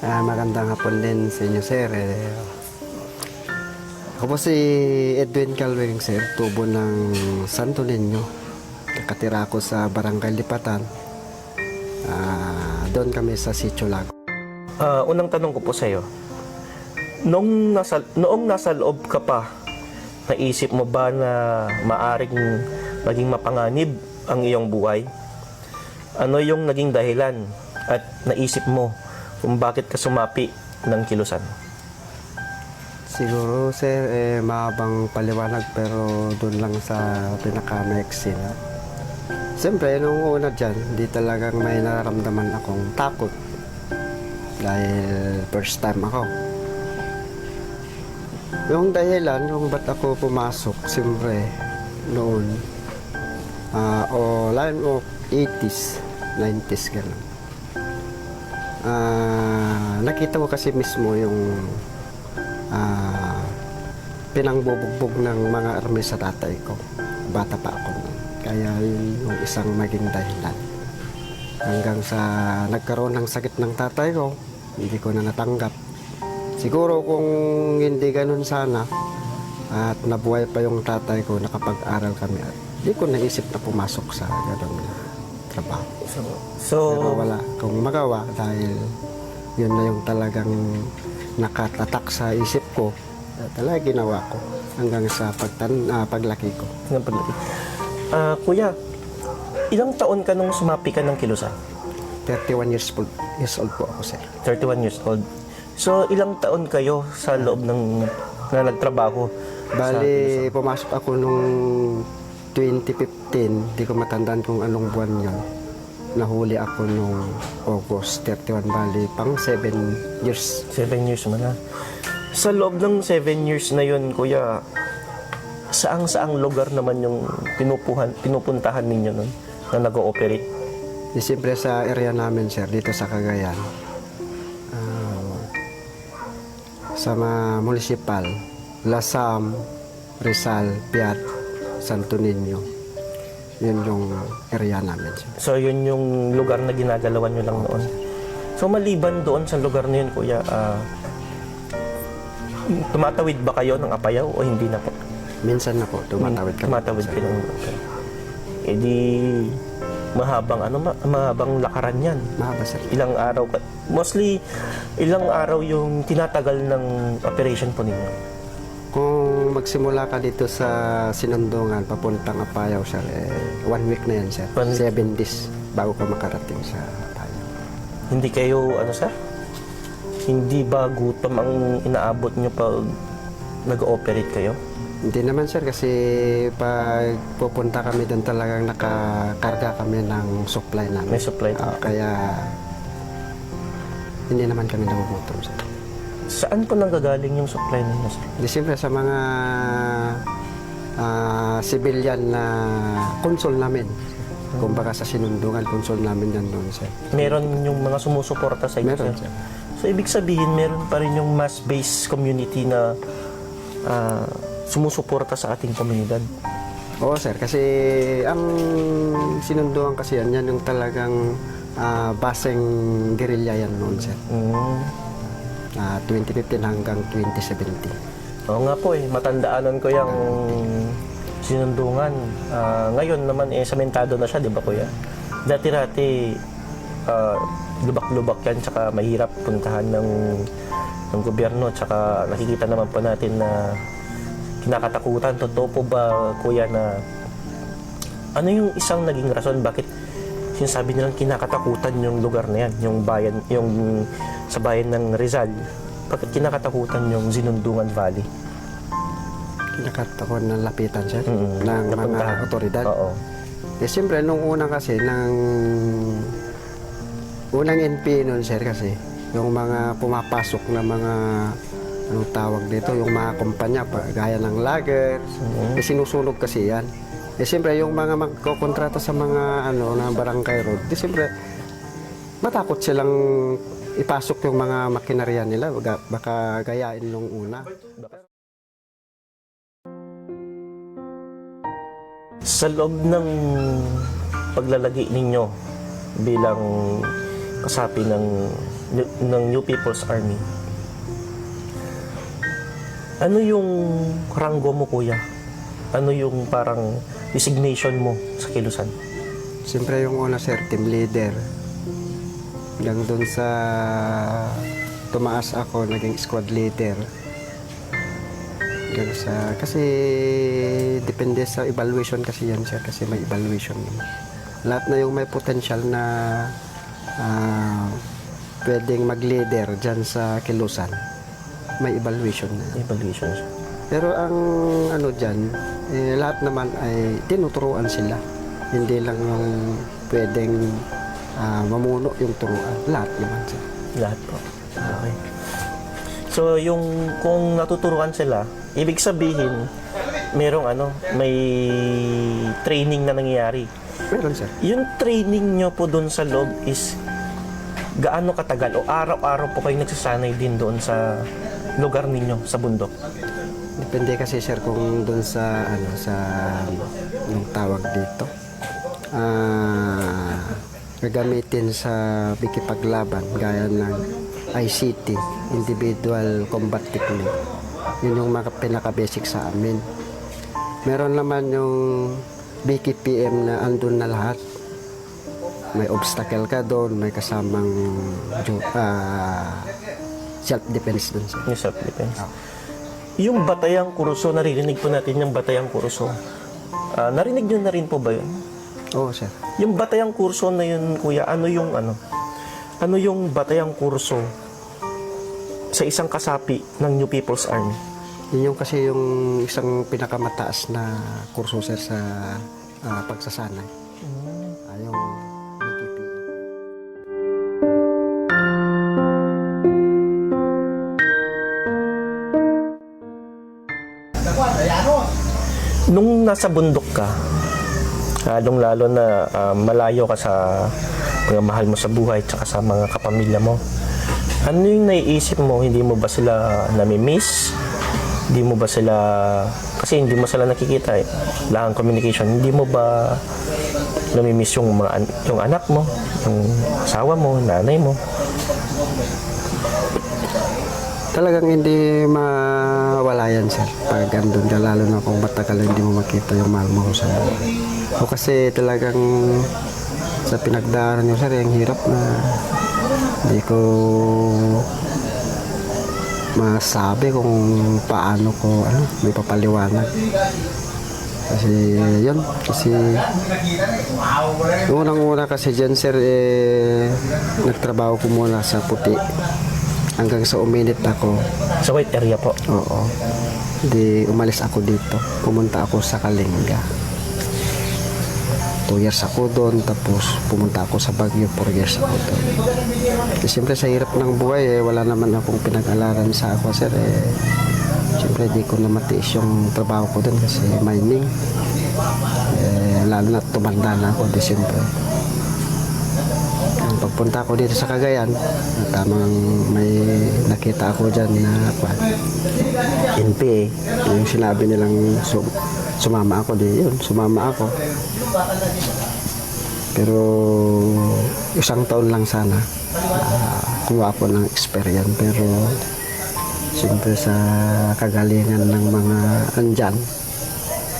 magandang hapon din sa inyo, sir. Eh, ako po si Edwin Calving, sir, tubo ng Santo Niño. Nakatira ako sa Barangay Lipatan. Ah, doon kami sa Sitio Lago. Ah, unang tanong ko po sa iyo. Noong nasa noong nasa loob ka pa, naisip mo ba na maaring maging mapanganib ang iyong buhay? Ano yung naging dahilan at naisip mo kung bakit ka sumapi ng kilusan? Siguro, sir, eh, mahabang paliwanag pero doon lang sa pinaka-maiksi na. Siyempre, nung una dyan, di talagang may nararamdaman akong takot. Dahil first time ako. Yung dahilan, yung ba't ako pumasok, siyempre, noon, ah, o line of 80s, 90s, gano'n. Ah, nakita ko kasi mismo yung ah, pinangbubugbog ng mga army sa tatay ko. Bata pa ako noon. Kaya yun yung isang maging dahilan. Hanggang sa nagkaroon ng sakit ng tatay ko, hindi ko na natanggap. Siguro kung hindi ganun sana, at nabuhay pa yung tatay ko, nakapag-aral kami, hindi ko naisip na pumasok sa ganun trabaho. So, so Pero wala akong magawa dahil yun na yung talagang nakatatak sa isip ko. Talaga ginawa ko hanggang sa pagtan ah, paglaki ko. Ng paglaki. Ah, kuya, ilang taon ka nung sumapi ka ng kilusan? 31 years old, years old po ako, sir. 31 years old. So, ilang taon kayo sa loob ng na nagtrabaho? Bali, pumasok ako nung 2015. Di ko matandaan kung anong buwan yun. Nahuli ako nung August 31. Bali, pang 7 years. Seven years mo na. Sa loob ng seven years na yun, kuya, saang-saang lugar naman yung pinupuhan, pinupuntahan ninyo nun na nag-ooperate? Di siyempre sa area namin, sir, dito sa Cagayan. Ah, sa mga municipal, Lasam, Rizal, Piat, Santo Niño. Yun yung area namin. So, yun yung lugar na ginagalawan nyo lang noon. So, maliban doon sa lugar na yun, kuya, ah, tumatawid ba kayo ng apayaw o hindi na po? Minsan na po, tumatawid kami. Tumatawid kayo ng okay. Eh di, mahabang, ano, ma- mahabang lakaran yan. Mahaba, sir. Ilang araw ka, mostly, ilang araw yung tinatagal ng operation po ninyo? Kung magsimula ka dito sa Sinundungan, papuntang Apayaw, sir, eh, one week na yan, sir. One week. Seven days bago ka makarating sa Apayaw. Hindi kayo, ano sir? Hindi ba gutom ang inaabot nyo pag nag-ooperate kayo? Hindi naman, sir, kasi pag pupunta kami doon talagang nakakarga kami ng supply namin. May supply. Ah, kaya hindi naman kami nagugutom, sir. Saan po nanggagaling yung supply ninyo sir? Di siyempre sa mga ah, civilian na konsul namin. Kumbaga sa sinundungan, konsul namin yan doon, sir. Meron yung mga sumusuporta sa inyo Meron, sir? sir. So, ibig sabihin, meron pa rin yung mass-based community na ah, sumusuporta sa ating komunidad. Oo, sir. Kasi ang sinunduan kasi yan, yan yung talagang ah, baseng guerrilla yan noon, sir. Mm. Ah, 2015 hanggang 2017. Oo nga po eh, matandaanan ko yung sinundungan. Ah, ngayon naman eh, samentado na siya, di ba kuya? Dati-dati, ah, lubak-lubak yan, tsaka mahirap puntahan ng, ng gobyerno, tsaka nakikita naman po natin na kinakatakutan. Totoo po ba, kuya, na ano yung isang naging rason bakit sinasabi nilang kinakatakutan yung lugar na yan, yung bayan, yung sa bayan ng Rizal. Bakit kinakatakutan yung Zinundungan Valley? Kinakatakon ng lapitan, sir, Mm, ng mga napuntahan. otoridad. Oo. Eh, siyempre, nung una kasi, ng unang NP noon, sir, kasi, yung mga pumapasok na mga anong tawag dito, yung mga kumpanya, pa- gaya ng lager, eh, sinusunog kasi yan. Eh, siyempre, yung mga magkokontrata sa mga ano, na barangay road, di siyempre, matakot silang ipasok yung mga makinarya nila, baka, gayain nung una. Sa loob ng paglalagi ninyo bilang kasapi ng ng New People's Army. Ano yung ranggo mo, kuya? Ano yung parang designation mo sa Kilusan? Siyempre yung una sir, team leader. Hanggang dun sa tumaas ako, naging squad leader. Hanggang sa, kasi depende sa evaluation kasi yan sir, kasi may evaluation naman. Lahat na yung may potential na ah, pwedeng mag-leader dyan sa Kilusan, may evaluation na. Evaluation. Pero ang ano dyan, eh, lahat naman ay tinuturuan sila. Hindi lang yung pwedeng ah, mamuno yung turuan. Lahat naman sila. Lahat po. Okay. So, yung kung natuturuan sila, ibig sabihin, merong ano, may training na nangyayari. Meron sir. Yung training nyo po doon sa loob is gaano katagal o araw-araw po kayo nagsasanay din doon sa lugar ninyo sa bundok? Depende kasi sir kung doon sa ano sa yung tawag dito. Ah, gagamitin sa bikipaglaban gaya ng ICT, Individual Combat Technique. Yun yung mga pinaka-basic sa amin. Meron naman yung BKPM na andun na lahat. May obstacle ka doon, may kasamang ah, self-defense doon. Yung self-defense. Yung Batayang Kuruso, naririnig po natin yung Batayang Kuruso. Ah, narinig nyo na rin po ba yun? Oo sir. Yung Batayang Kurso na yun, kuya, ano yung ano? Ano yung Batayang Kurso sa isang kasapi ng New People's Army? Yun yung kasi yung isang pinakamataas na kurso sir sa ah, pagsasanay. Nasa bundok ka, lalong-lalo na ah, malayo ka sa mga mahal mo sa buhay tsaka sa mga kapamilya mo, ano yung naiisip mo? Hindi mo ba sila nami-miss? Hindi mo ba sila... Kasi hindi mo sila nakikita eh. Wala kang communication. Hindi mo ba nami-miss yung, mga, yung anak mo, yung asawa mo, nanay mo? Talagang hindi mawala yan sir. Pag andun ka, lalo na kung matagal hindi mo makita yung mahal mo sa O kasi talagang sa pinagdaanan nyo sir, yung hirap na hindi ko masabi kung paano ko ano, may papaliwanag. Kasi yun, kasi unang-una kasi dyan sir, eh, nagtrabaho ko muna sa puti hanggang sa uminit ako. Sa white area po. Oo. Di umalis ako dito. Pumunta ako sa Kalinga. Two years ako doon, tapos pumunta ako sa Baguio, four years ako doon. Kasi siyempre sa hirap ng buhay, eh, wala naman akong pinag-alaran sa ako, sir. Eh, siyempre di ko na matiis yung trabaho ko doon kasi mining. Eh, lalo na tumanda na ako, di siyempre. Ang pagpunta ko dito sa Cagayan, tamang may nakita ako dyan na kwan, NPA. Yung sinabi nilang sum- sumama ako di yun, sumama ako. Pero isang taon lang sana ah, kuha ako ng experience pero siyempre sa kagalingan ng mga andyan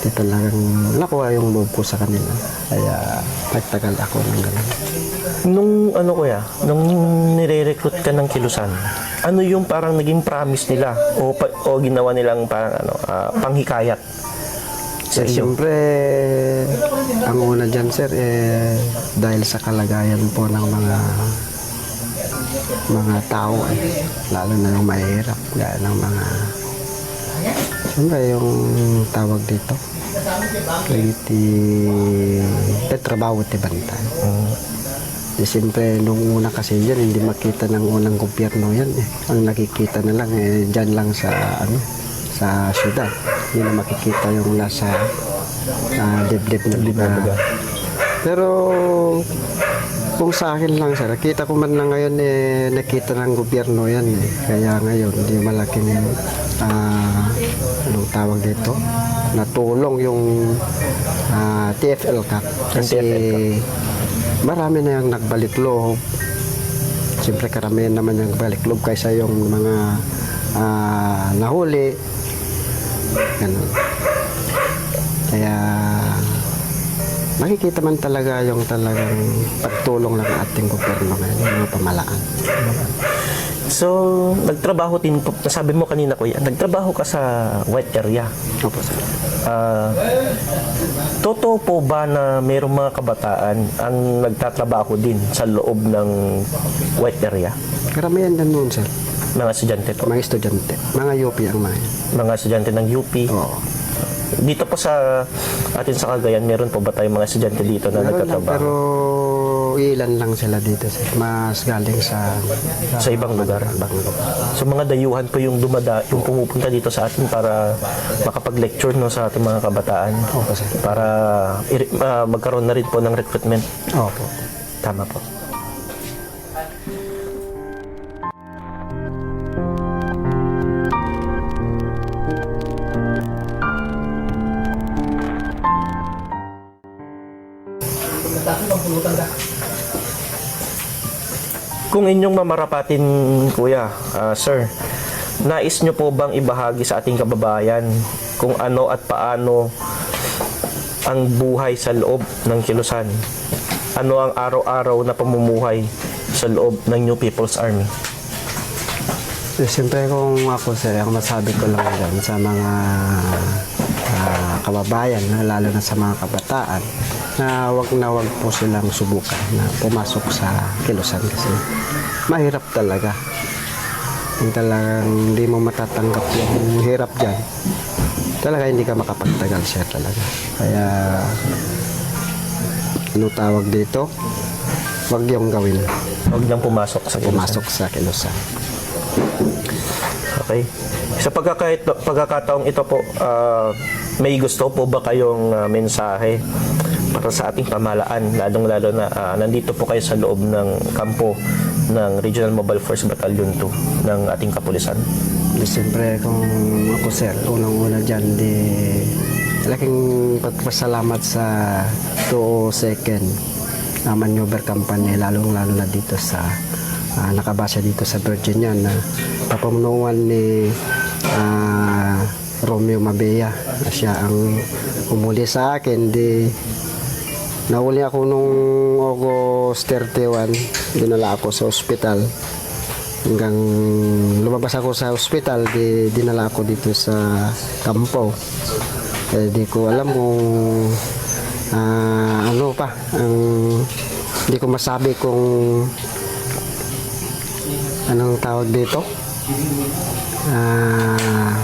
di talagang nakuha yung loob ko sa kanila kaya nagtagal ako ng ganun. Nung ano kuya, nung nire-recruit ka ng Kilusan, ano yung parang naging promise nila o, pa- o ginawa nilang parang ano, ah, panghikayat sa iyo? Siyempre, ang una dyan, sir, eh, dahil sa kalagayan po ng mga mga tao, eh, lalo na yung mahirap, gaya ng mga, siyempre, yung tawag dito, iti, petrabaho ti bantay. Mm. Eh, siyempre, nung una kasi yan, hindi makita ng unang gobyerno yan. Eh. Ang nakikita na lang, eh, dyan lang sa, ano, sa syudad. Hindi na makikita yung nasa uh, dibdib na lugar. Pero, kung sa akin lang, sir, nakita ko man lang ngayon, eh, nakita ng gobyerno yan. Eh. Kaya ngayon, hindi malaking, ah, anong tawag dito, natulong yung ah, TFL Cup. Kasi, TFL marami na yung nagbalik loob Siyempre karamihan naman yung balik loob kaysa yung mga ah, nahuli. Ganun. Kaya makikita man talaga yung talagang pagtulong ng ating gobyerno ngayon, yung mga pamalaan. So, nagtrabaho din po, nasabi mo kanina kuya, nagtrabaho ka sa white area. Opo, sir. Ah, totoo po ba na mayroong mga kabataan ang nagtatrabaho din sa loob ng white area? Karamihan din noon, sir. Mga estudyante po. Mga estudyante. Mga UP ang mga. Mga estudyante ng UP. Oo. Dito po sa atin sa Cagayan, meron po ba tayong mga estudyante dito na Meron lang, nagtatrabaho pero ilan lang sila dito, sir. Mas galing sa... sa ibang lugar? So mga dayuhan po yung dumada, yung pumupunta dito sa atin para makapag-lecture no sa ating mga kabataan. Opo, sir. Para ah, magkaroon na rin po ng recruitment. Opo. Tama po. Inyong mamarapatin, kuya, ah, sir, nais nyo po bang ibahagi sa ating kababayan kung ano at paano ang buhay sa loob ng Kilusan? Ano ang araw-araw na pamumuhay sa loob ng New People's Army? Eh, Siyempre kung ako, sir, ang masabi ko lang dyan sa mga ah, kababayan, lalo na sa mga kabataan, na wag na wag po silang subukan na pumasok sa kilusan kasi mahirap talaga. Kung talagang hindi mo matatanggap yung hirap dyan, talaga hindi ka makapagtagal siya talaga. Kaya, ano tawag dito? Wag yung gawin. Huwag nang pumasok sa Kilusan. Pumasok sa kilusan. Okay. Sa pagkakait, pagkakataong ito po, ah, may gusto po ba kayong ah, mensahe para sa ating pamalaan, lalong-lalo na ah, nandito po kayo sa loob ng kampo ng Regional Mobile Force Battalion 2 ng ating kapulisan? Siyempre, kung ako sir, unang-una dyan, di laking pagpasalamat sa 202nd na maneuver company, lalong-lalo na dito sa ah, nakabasa dito sa Virginia na papamunuan ni ah, Romeo Mabea siya ang umuli sa akin. Di, Nahuli ako nung August 31, dinala ako sa ospital. Hanggang lumabas ako sa ospital, di, dinala ako dito sa kampo. Eh, di ko alam kung ah, ano pa. Ang, di ko masabi kung anong tawag dito. Ah,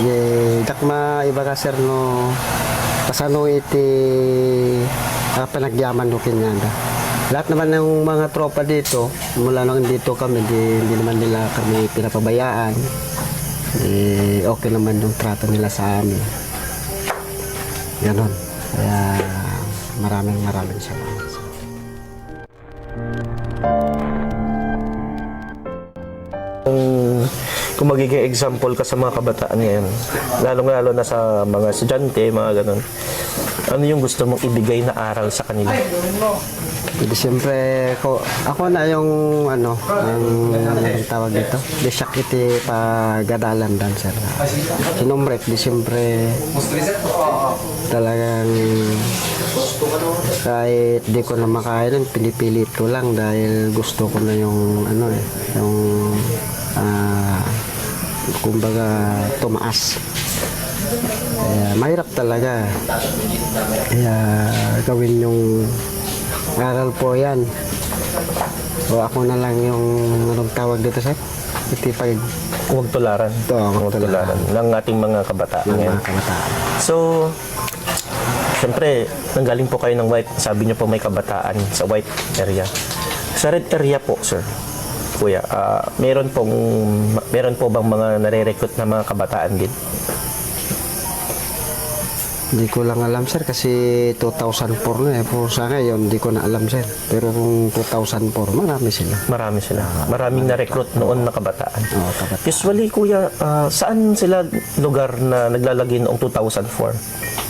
ye, dakma iba ka sir no pasano iti ah, panagyaman no kinyanda. Lahat naman ng mga tropa dito, mula nang dito kami, di, hindi naman nila kami pinapabayaan. Eh, okay naman yung trato nila sa amin. Ganon. Kaya maraming maraming salamat. Kung magiging example ka sa mga kabataan ngayon, lalong-lalo na sa mga estudyante, mga ganun, ano yung gusto mong ibigay na aral sa kanila? Di siyempre, ko, ako na yung ano, ang ang tawag dito. Di siya iti pagadalan dan sir. Sinumrek, di siyempre talagang kahit di ko na makain, pinipilit ko lang dahil gusto ko na yung ano eh, yung ah, kumbaga tumaas. Kaya mahirap talaga. Kaya gawin yung aral po yan. O ako na lang yung anong tawag dito sir? Iti pag Huwag tularan. Ito, huwag tularan ng ating mga kabataan ng mga kabataan. So, siyempre, nanggaling po kayo ng white. Sabi niyo po may kabataan sa white area. Sa red area po, sir, kuya, ah, meron pong meron po bang mga nare-recruit na mga kabataan din? Hindi ko lang alam sir kasi 2004 na eh. Pero sa ngayon, hindi ko na alam sir. Pero kung 2004, marami sila. Marami sila. Maraming na-recruit noon na kabataan. Oo, kabataan. Usually, kuya, ah, saan sila lugar na naglalagay noong 2004?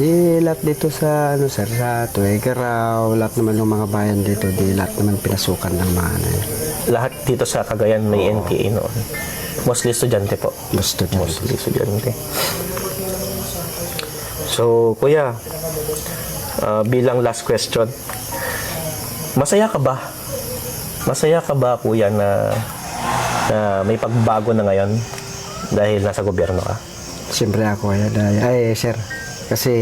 Di lahat dito sa ano sir, sa Tuwegaraw, lahat naman ng mga bayan dito, di lahat naman pinasukan ng mga ano yun. Lahat dito sa Cagayan may NPA noon. Mostly estudyante po. Gusto dyan. Mostly estudyante. So, kuya, ah, bilang last question, masaya ka ba? Masaya ka ba, kuya, na, na may pagbago na ngayon dahil nasa gobyerno ka? Siyempre ako ay, ay sir, kasi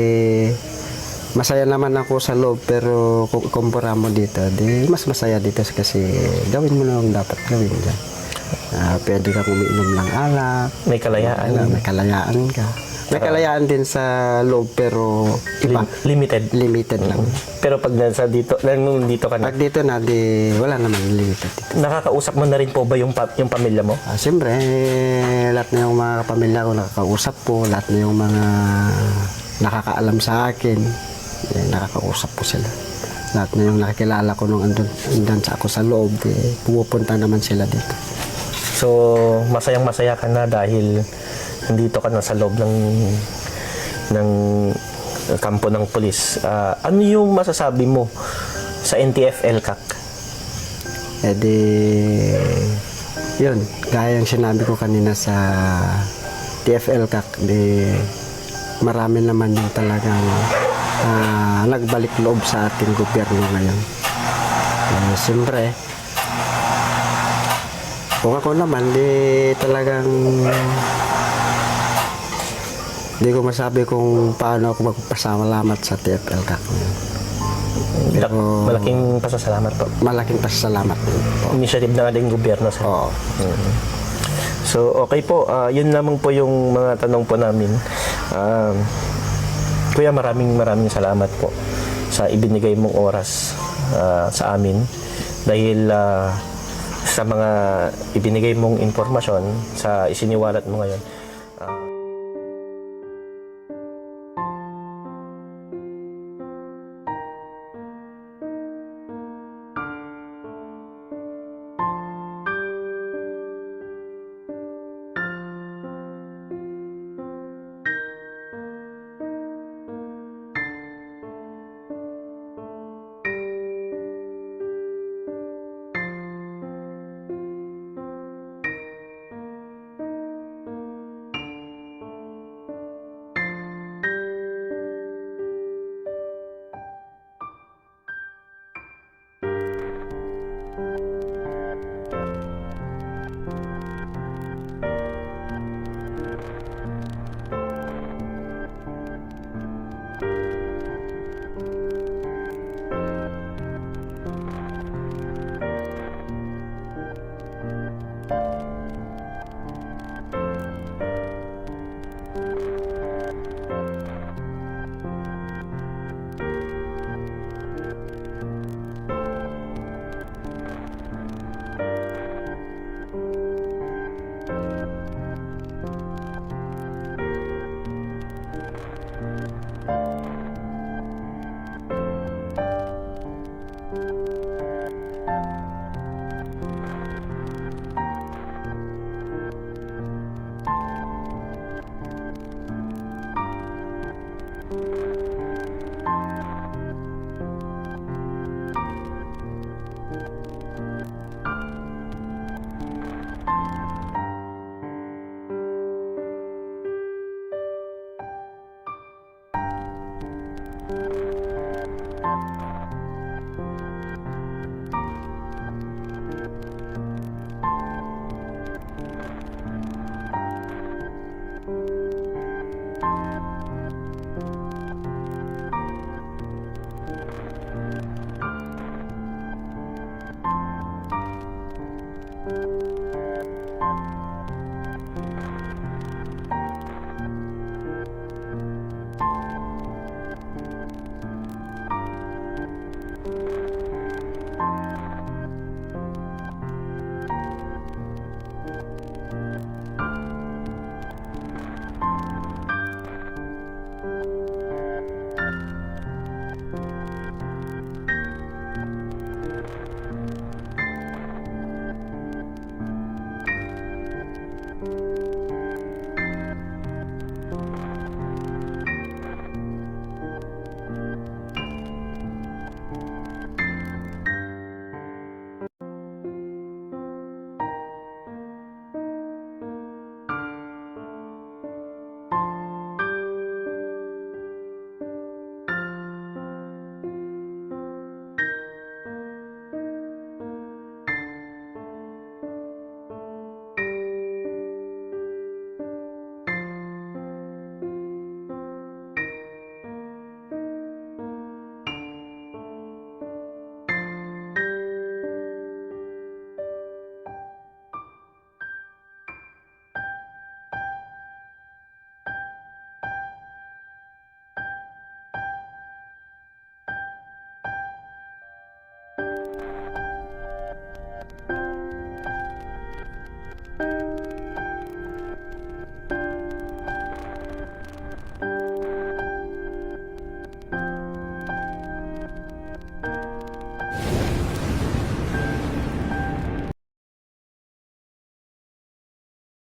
masaya naman ako sa loob pero kung kumpara mo dito, di mas masaya dito kasi gawin mo lang ang dapat gawin dyan. Ah, pwede kang umiinom ng alak, May kalayaan? Wala, may kalayaan ka. May kalayaan din sa loob pero iba, Lim- limited? limited lang. Pero pag nasa dito, nung dito ka na, Pag dito na, di wala naman limited dito. nakakausap mo na rin po ba yung, pa- yung pamilya mo? Ah, Siyempre, eh, lahat na yung mga pamilya ko nakakausap po, lahat na yung mga nakakaalam sa akin, eh, nakakausap po sila. Lahat na yung nakikilala ko nung andun, andun sa ako sa loob, eh, pumupunta naman sila dito. So, masayang masaya ka na dahil nandito ka na sa loob ng ng kampo ng pulis. Ah, ano yung masasabi mo sa NTF LCAC? Eh di, yun, gaya yung sinabi ko kanina sa TFL CAC, di, marami naman yung talagang ah, nagbalik loob sa ating gobyerno ngayon. Eh, siyempre, kung ako naman, di talagang di ko masabi kung paano ako magpasalamat sa TFL CAC. Pero- malaking pasasalamat po. Malaking pasalamat din po. Initiative ng ating gobyerno sa Oo. So, okay po. Ah, yun lamang po yung mga tanong po namin. Um, kuya, maraming maraming salamat po sa ibinigay mong oras ah, sa amin. Dahil ah, sa mga ibinigay mong impormasyon sa isiniwalat mo ngayon.